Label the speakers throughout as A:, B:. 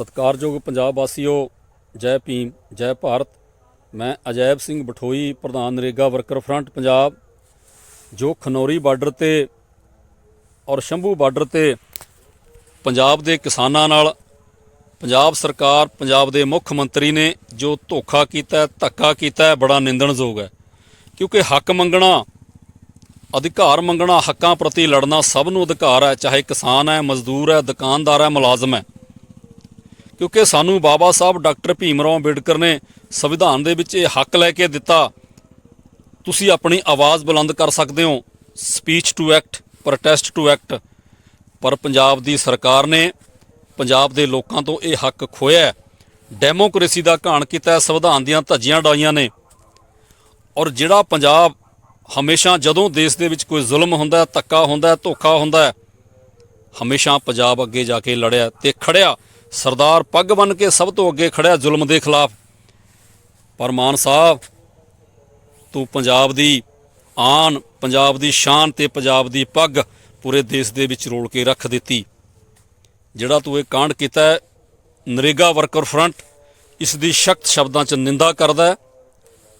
A: ਸਤਿਕਾਰਯੋਗ ਪੰਜਾਬ ਵਾਸੀਓ, ਜੈ ਭੀਮ, ਜੈ ਭਾਰਤ। ਮੈਂ ਅਜੈਬ ਸਿੰਘ ਬਠੋਈ, ਪ੍ਰਧਾਨ ਨਰੇਗਾ ਵਰਕਰ ਫਰੰਟ ਪੰਜਾਬ, ਜੋ ਖਨੌਰੀ ਬਾਰਡਰ ਤੇ ਔਰ ਸ਼ੰਭੂ ਬਾਰਡਰ ਤੇ ਪੰਜਾਬ ਦੇ ਕਿਸਾਨਾਂ ਨਾਲ ਪੰਜਾਬ ਸਰਕਾਰ, ਪੰਜਾਬ ਦੇ ਮੁੱਖ ਮੰਤਰੀ ਨੇ ਜੋ ਧੋਖਾ ਕੀਤਾ ਧੱਕਾ ਕੀਤਾ ਬੜਾ ਨਿੰਦਣਯੋਗ ਹੈ। ਕਿਉਂਕਿ ਹੱਕ ਮੰਗਣਾ, ਅਧਿਕਾਰ ਮੰਗਣਾ, ਹੱਕਾਂ ਪ੍ਰਤੀ ਲੜਨਾ ਸਭ ਨੂੰ ਅਧਿਕਾਰ ਹੈ, ਚਾਹੇ ਕਿਸਾਨ ਹੈ, ਮਜ਼ਦੂਰ ਹੈ, ਦੁਕਾਨਦਾਰ ਹੈ, ਮੁਲਾਜ਼ਮ ਹੈ। ਕਿਉਂਕਿ ਸਾਨੂੰ ਬਾਬਾ ਸਾਹਿਬ ਡਾਕਟਰ ਭੀਮ ਰਾਓ ਅੰਬੇਡਕਰ ਨੇ ਸੰਵਿਧਾਨ ਦੇ ਵਿੱਚ ਇਹ ਹੱਕ ਲੈ ਕੇ ਦਿੱਤਾ, ਤੁਸੀਂ ਆਪਣੀ ਆਵਾਜ਼ ਬੁਲੰਦ ਕਰ ਸਕਦੇ ਹੋ। Speech to act protest to act ਪਰ ਪੰਜਾਬ ਦੀ ਸਰਕਾਰ ਨੇ ਪੰਜਾਬ ਦੇ ਲੋਕਾਂ ਤੋਂ ਇਹ ਹੱਕ ਖੋਇਆ ਹੈ। ਡੈਮੋਕ੍ਰੇਸੀ ਦਾ ਘਾਣ ਕੀਤਾ ਸੰਵਿਧਾਨ ਦੀਆਂ ਧੱਜੀਆਂ ਡਾਈਆਂ ਨੇ। ਔਰ ਜਿਹੜਾ ਪੰਜਾਬ ਹਮੇਸ਼ਾ ਜਦੋਂ ਦੇਸ਼ ਦੇ ਵਿੱਚ ਕੋਈ ਜ਼ੁਲਮ ਹੁੰਦਾ ਧੱਕਾ ਹੁੰਦਾ ਧੋਖਾ ਹੁੰਦਾ ਹਮੇਸ਼ਾ ਪੰਜਾਬ ਅੱਗੇ ਜਾ ਕੇ ਲੜਿਆ ਤੇ ਖੜਿਆ। ਸਰਦਾਰ ਪੱਗ ਬਨ ਕੇ ਸਭ ਤੋਂ ਅੱਗੇ ਖੜਿਆ ਜ਼ੁਲਮ ਦੇ ਖਿਲਾਫ। ਪਰ ਮਾਨ ਸਾਹਿਬ, ਤੂੰ ਪੰਜਾਬ ਦੀ ਆਨ, ਪੰਜਾਬ ਦੀ ਸ਼ਾਨ ਤੇ ਪੰਜਾਬ ਦੀ ਪੱਗ ਪੂਰੇ ਦੇਸ਼ ਦੇ ਵਿੱਚ ਰੋਲ ਕੇ ਰੱਖ ਦਿੱਤੀ। ਜਿਹੜਾ ਤੂੰ ਇਹ ਕਾਂਡ ਕੀਤਾ ਹੈ, ਨਰੇਗਾ ਵਰਕਰ ਫਰੰਟ, ਇਸ ਦੀ ਸਖਤ ਸ਼ਬਦਾਂ 'ਚ ਨਿੰਦਾ ਕਰਦਾ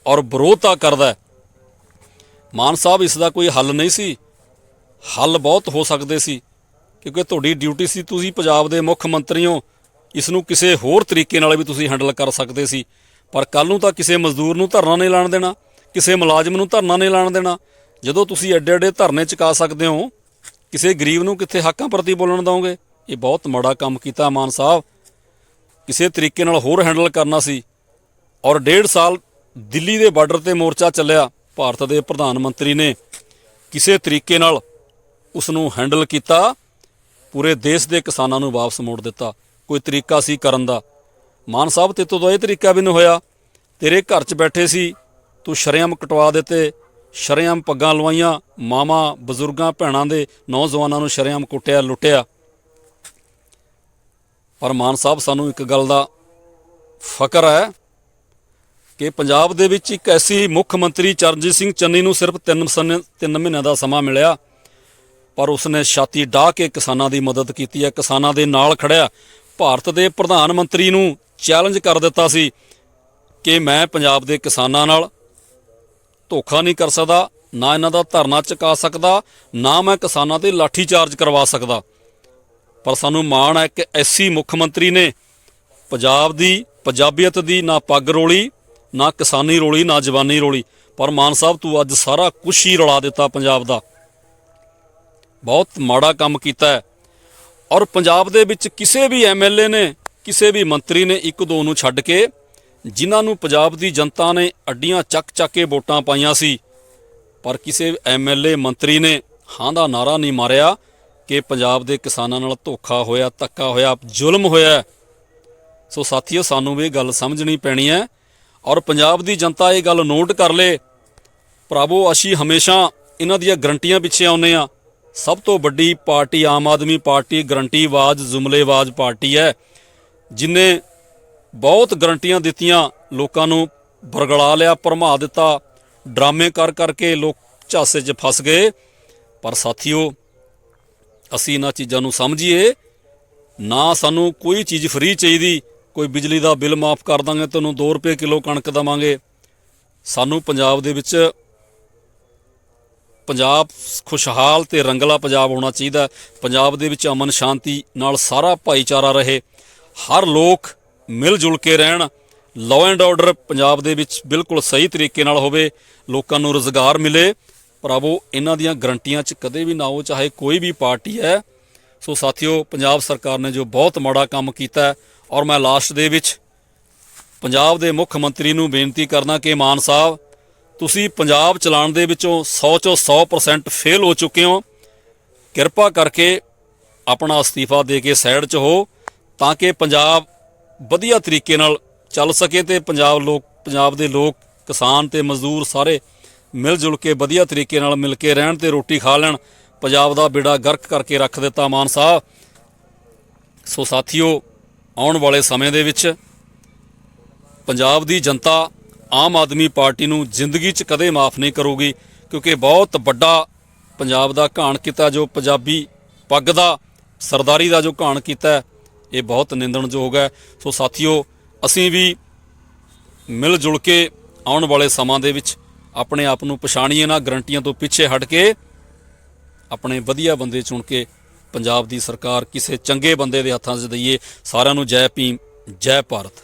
A: ਔਰ ਵਿਰੋਧਤਾ ਕਰਦਾ ਮਾਨ ਸਾਹਿਬ, ਇਸ ਦਾ ਕੋਈ ਹੱਲ ਨਹੀਂ ਸੀ। ਹੱਲ ਬਹੁਤ ਹੋ ਸਕਦੇ ਸੀ, ਕਿਉਂਕਿ ਤੁਹਾਡੀ ਡਿਊਟੀ ਸੀ ਤੁਸੀਂ ਪੰਜਾਬ ਦੇ ਮੁੱਖ ਮੰਤਰੀ ਹੋ ਇਸ ਨੂੰ ਕਿਸੇ ਹੋਰ ਤਰੀਕੇ ਨਾਲ ਵੀ ਤੁਸੀਂ ਹੈਂਡਲ ਕਰ ਸਕਦੇ ਸੀ। ਪਰ ਕੱਲ ਨੂੰ ਤਾਂ ਕਿਸੇ ਮਜ਼ਦੂਰ ਨੂੰ ਧਰਨਾ ਨਹੀਂ ਲਾਣ ਦੇਣਾ, ਕਿਸੇ ਮੁਲਾਜ਼ਮ ਨੂੰ ਧਰਨਾ ਨਹੀਂ ਲਾਣ ਦੇਣਾ। ਜਦੋਂ ਤੁਸੀਂ ਐਡੇ ਐਡੇ ਧਰਨੇ ਚੁਕਾ ਸਕਦੇ ਹੋ, ਕਿਸੇ ਗਰੀਬ ਨੂੰ ਕਿੱਥੇ ਹੱਕਾਂ ਪ੍ਰਤੀ ਬੋਲਣ ਦਵੋਗੇ? ਇਹ ਬਹੁਤ ਮਾੜਾ ਕੰਮ ਕੀਤਾ ਮਾਨ ਸਾਹਿਬ। ਕਿਸੇ ਤਰੀਕੇ ਨਾਲ ਹੋਰ ਹੈਂਡਲ ਕਰਨਾ ਸੀ। ਔਰ ਡੇਢ ਸਾਲ ਦਿੱਲੀ ਦੇ ਬਾਰਡਰ ਤੇ ਮੋਰਚਾ ਚੱਲਿਆ, ਭਾਰਤ ਦੇ ਪ੍ਰਧਾਨ ਮੰਤਰੀ ਨੇ। ਕਿਸੇ ਤਰੀਕੇ ਨਾਲ ਉਸ ਨੂੰ ਹੈਂਡਲ ਕੀਤਾ, ਪੂਰੇ ਦੇਸ਼ ਦੇ ਕਿਸਾਨਾਂ ਨੂੰ ਵਾਪਸ ਮੋੜ ਦਿੱਤਾ। ਕੋਈ ਤਰੀਕਾ ਸੀ ਕਰਨ ਦਾ। ਮਾਨ ਸਾਹਿਬ ਤੇ ਤੋਂ ਇਹ ਤਰੀਕਾ ਵੀ ਨਹੀਂ ਹੋਇਆ। ਤੇਰੇ ਘਰ 'ਚ ਬੈਠੇ ਸੀ, ਤੂੰ ਸ਼ਰੇਆਮ ਕਟਵਾ ਦਿੱਤੇ, ਸ਼ਰੇਆਮ ਪੱਗਾਂ ਲਵਾਈਆਂ ਮਾਮਾ ਬਜ਼ੁਰਗਾਂ, ਭੈਣਾਂ ਦੇ ਨੌਜਵਾਨਾਂ ਨੂੰ ਸ਼ਰੇਆਮ ਕੁੱਟਿਆ, ਲੁੱਟਿਆ। ਪਰ ਮਾਨ ਸਾਹਿਬ, ਸਾਨੂੰ ਇੱਕ ਗੱਲ ਦਾ ਫਕਰ ਹੈ ਕਿ ਪੰਜਾਬ ਦੇ ਵਿੱਚ ਇੱਕ ਐਸੀ ਮੁੱਖ ਮੰਤਰੀ ਚਰਨਜੀਤ ਸਿੰਘ ਚੰਨੀ ਨੂੰ ਸਿਰਫ 3 ਤਿੰਨ ਮਹੀਨਿਆਂ ਦਾ ਸਮਾਂ ਮਿਲਿਆ, ਪਰ ਉਸਨੇ ਛਾਤੀ ਡਾਹ ਕੇ ਕਿਸਾਨਾਂ ਦੀ ਮਦਦ ਕੀਤੀ ਹੈ, ਕਿਸਾਨਾਂ ਦੇ ਨਾਲ ਖੜਿਆ। ਭਾਰਤ ਦੇ ਪ੍ਰਧਾਨ ਮੰਤਰੀ ਨੂੰ ਚੈਲੰਜ ਕਰ ਦਿੱਤਾ ਸੀ ਕਿ ਮੈਂ ਪੰਜਾਬ ਦੇ ਕਿਸਾਨਾਂ ਨਾਲ ਧੋਖਾ ਨਹੀਂ ਕਰ ਸਕਦਾ, ਨਾ ਇਹਨਾਂ ਦਾ ਧਰਨਾ ਚੁਕਾ ਸਕਦਾ, ਨਾ ਮੈਂ ਕਿਸਾਨਾਂ ਤੇ ਲਾਠੀ ਚਾਰਜ ਕਰਵਾ ਸਕਦਾ। ਪਰ ਸਾਨੂੰ ਮਾਣ ਹੈ ਕਿ ਐਸੀ ਮੁੱਖ ਮੰਤਰੀ ਨੇ ਪੰਜਾਬ ਦੀ ਪੰਜਾਬੀਅਤ ਦੀ ਨਾ ਪੱਗ ਰੋਲੀ, ਨਾ ਕਿਸਾਨੀ ਰੋਲੀ, ਨਾ ਜਵਾਨੀ ਰੋਲੀ। ਪਰ ਮਾਨ ਸਾਹਿਬ, ਤੂੰ ਅੱਜ ਸਾਰਾ ਕੁਝ ਹੀ ਰਲਾ ਦਿੱਤਾ ਪੰਜਾਬ ਦਾ। ਬਹੁਤ ਮਾੜਾ ਕੰਮ ਕੀਤਾ ਔਰ ਪੰਜਾਬ ਦੇ ਵਿੱਚ ਕਿਸੇ ਵੀ ਐਮਐਲਏ ਨੇ, ਕਿਸੇ ਵੀ ਮੰਤਰੀ ਨੇ ਇੱਕ ਦੋ ਨੂੰ ਛੱਡ ਕੇ ਜਿਨ੍ਹਾਂ ਨੂੰ ਪੰਜਾਬ ਦੀ ਜਨਤਾ ਨੇ ਅੱਡੀਆਂ ਚੱਕ ਚੱਕ ਕੇ ਵੋਟਾਂ ਪਾਈਆਂ ਸੀ, ਪਰ ਕਿਸੇ ਐਮਐਲਏ ਮੰਤਰੀ ਨੇ ਹਾਂ ਦਾ ਨਾਰਾ ਨਹੀਂ ਮਾਰਿਆ ਕਿ ਪੰਜਾਬ ਦੇ ਕਿਸਾਨਾਂ ਨਾਲ ਧੋਖਾ ਹੋਇਆ, ਧੱਕਾ ਹੋਇਆ, ਜ਼ੁਲਮ ਹੋਇਆ। ਸੋ ਸਾਥੀਓ, ਸਾਨੂੰ ਵੀ ਇਹ ਗੱਲ ਸਮਝਣੀ ਪੈਣੀ ਹੈ ਔਰ ਪੰਜਾਬ ਦੀ ਜਨਤਾ ਇਹ ਗੱਲ ਨੋਟ ਕਰ ਲੇ। ਭਰਾਵੋ, ਅਸੀਂ ਹਮੇਸ਼ਾ ਇਹਨਾਂ ਦੀਆਂ ਗਰੰਟੀਆਂ ਪਿੱਛੇ ਆਉਂਦੇ ਆ ਸਭ ਤੋਂ ਵੱਡੀ ਪਾਰਟੀ ਆਮ ਆਦਮੀ ਪਾਰਟੀ ਗਰੰਟੀਵਾਜ਼ ਜ਼ੁਮਲੇਵਾਜ਼ ਪਾਰਟੀ ਹੈ, ਜਿਨੇ ਬਹੁਤ ਗਰੰਟੀਆਂ ਦਿੱਤੀਆਂ, ਲੋਕਾਂ ਨੂੰ ਬਰਗਲਾ ਲਿਆ, ਭਰਮਾ ਦਿੱਤਾ, ਡਰਾਮੇ ਕਰ ਕਰਕੇ ਲੋਕ ਝਾਸੇ 'ਚ ਫਸ ਗਏ। ਪਰ ਸਾਥੀਓ, ਅਸੀਂ ਇਹਨਾਂ ਚੀਜ਼ਾਂ ਨੂੰ ਸਮਝੀਏ, ਨਾ ਸਾਨੂੰ ਕੋਈ ਚੀਜ਼ ਫ੍ਰੀ ਚਾਹੀਦੀ, ਕੋਈ ਬਿਜਲੀ ਦਾ ਬਿੱਲ ਮਾਫ ਕਰ ਦਾਂਗੇ ਤੁਹਾਨੂੰ 2 ਰੁਪਏ ਕਿਲੋ ਕਣਕ ਦਵਾਂਗੇ। ਸਾਨੂੰ ਪੰਜਾਬ ਦੇ ਵਿੱਚ ਪੰਜਾਬ ਖੁਸ਼ਹਾਲ ਤੇ ਰੰਗਲਾ ਪੰਜਾਬ ਹੋਣਾ ਚਾਹੀਦਾ। ਪੰਜਾਬ ਦੇ ਵਿੱਚ ਅਮਨ ਸ਼ਾਂਤੀ ਨਾਲ ਸਾਰਾ ਭਾਈਚਾਰਾ ਰਹੇ। ਹਰ ਲੋਕ ਮਿਲ ਜੁਲ ਕੇ ਰਹਿਣ। ਲਾਅ ਐਂਡ ਆਰਡਰ ਪੰਜਾਬ ਦੇ ਵਿੱਚ ਬਿਲਕੁਲ ਸਹੀ ਤਰੀਕੇ ਨਾਲ ਹੋਵੇ, ਲੋਕਾਂ ਨੂੰ ਰੋਜ਼ਗਾਰ ਮਿਲੇ। ਭਰਾਵੋ, ਇਹਨਾਂ ਦੀਆਂ ਗਰੰਟੀਆਂ 'ਚ ਕਦੇ ਵੀ ਨਾ ਹੋ ਚਾਹੇ ਕੋਈ ਵੀ ਪਾਰਟੀ ਹੈ। ਸੋ ਸਾਥੀਓ, ਪੰਜਾਬ ਸਰਕਾਰ ਨੇ ਜੋ ਬਹੁਤ ਮਾੜਾ ਕੰਮ ਕੀਤਾ ਔਰ ਮੈਂ ਲਾਸਟ ਦੇ ਵਿੱਚ ਪੰਜਾਬ ਦੇ ਮੁੱਖ ਮੰਤਰੀ ਨੂੰ ਬੇਨਤੀ ਕਰਨਾ ਕਿ ਮਾਨ ਸਾਹਿਬ ਤੁਸੀਂ ਪੰਜਾਬ ਚਲਾਉਣ ਦੇ ਵਿੱਚੋਂ 100 ਚੋਂ 100% ਫੇਲ ਹੋ ਚੁੱਕੇ ਹੋ। ਕਿਰਪਾ ਕਰਕੇ ਆਪਣਾ ਅਸਤੀਫਾ ਦੇ ਕੇ ਸਾਈਡ 'ਚ ਹੋ ਤਾਂ ਕਿ ਪੰਜਾਬ ਵਧੀਆ ਤਰੀਕੇ ਨਾਲ ਚੱਲ ਸਕੇ ਤੇ ਪੰਜਾਬ ਲੋਕ, ਪੰਜਾਬ ਦੇ ਲੋਕ, ਕਿਸਾਨ ਤੇ ਮਜ਼ਦੂਰ ਸਾਰੇ ਮਿਲ ਜੁਲ ਕੇ ਵਧੀਆ ਤਰੀਕੇ ਨਾਲ ਮਿਲ ਕੇ ਰਹਿਣ ਤੇ ਰੋਟੀ ਖਾ ਲੈਣ। ਪੰਜਾਬ ਦਾ ਬੇੜਾ ਗਰਕ ਕਰਕੇ ਰੱਖ ਦਿੱਤਾ ਮਾਨ ਸਾਹਿਬ ਸੋ ਸਾਥੀਓ, ਆਉਣ ਵਾਲੇ ਸਮੇਂ ਦੇ ਵਿੱਚ ਪੰਜਾਬ ਦੀ ਜਨਤਾ ਆਮ ਆਦਮੀ ਪਾਰਟੀ ਨੂੰ ਜ਼ਿੰਦਗੀ 'ਚ ਕਦੇ ਮਾਫ ਨਹੀਂ ਕਰੂਗੀ, ਕਿਉਂਕਿ ਬਹੁਤ ਵੱਡਾ ਪੰਜਾਬ ਦਾ ਘਾਣ ਕੀਤਾ, ਜੋ ਪੰਜਾਬੀ ਪੱਗ ਦਾ, ਸਰਦਾਰੀ ਦਾ ਜੋ ਘਾਣ ਕੀਤਾ, ਇਹ ਬਹੁਤ ਨਿੰਦਣਯੋਗ ਹੈ। ਸੋ ਸਾਥੀਓ, ਅਸੀਂ ਵੀ ਮਿਲ ਜੁਲ ਕੇ ਆਉਣ ਵਾਲੇ ਸਮਾਂ ਦੇ ਵਿੱਚ ਆਪਣੇ ਆਪ ਨੂੰ ਪਛਾਣੀਏ ਨਾ, ਗਰੰਟੀਆਂ ਤੋਂ ਪਿੱਛੇ ਹਟ ਕੇ ਆਪਣੇ ਵਧੀਆ ਬੰਦੇ ਚੁਣ ਕੇ ਪੰਜਾਬ ਦੀ ਸਰਕਾਰ ਕਿਸੇ ਚੰਗੇ ਬੰਦੇ ਦੇ ਹੱਥਾਂ 'ਚ ਦਈਏ। ਸਾਰਿਆਂ ਨੂੰ ਜੈ ਭੀਮ, ਜੈ ਭਾਰਤ।